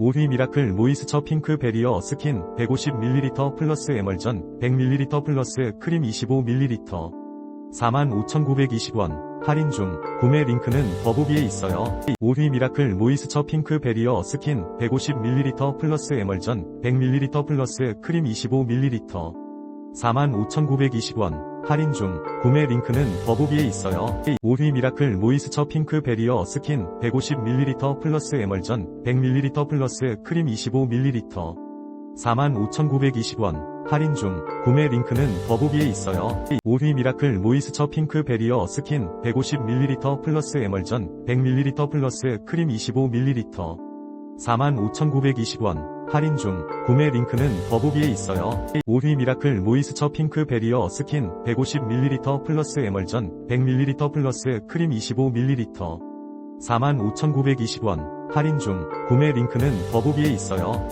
5위 미라클 모이스처 핑크 베리어 스킨 150ml 플러스 에멀전 100ml 플러스 크림 25ml 45,920원. 할인 중. 구매 링크는 더보기에 있어요. 5위 미라클 모이스처 핑크 베리어 스킨 150ml 플러스 에멀전 100ml 플러스 크림 25ml 45,920원 할인 중 구매 링크는 더보기에 있어요. 5위 미라클 모이스처 핑크 베리어 스킨 150ml 플러스 에멀전 100ml 플러스 크림 25ml 45,920원 할인 중 구매 링크는 더보기에 있어요. 5위 미라클 모이스처 핑크 베리어 스킨 150ml 플러스 에멀전 100ml 플러스 크림 25ml 45,920원 할인 중 구매 링크는 더보기에 있어요. 5위 미라클 모이스처 핑크 베리어 스킨 150ml 플러스 에멀전 100ml 플러스 크림 25ml 45,920원 할인 중 구매 링크는 더보기에 있어요.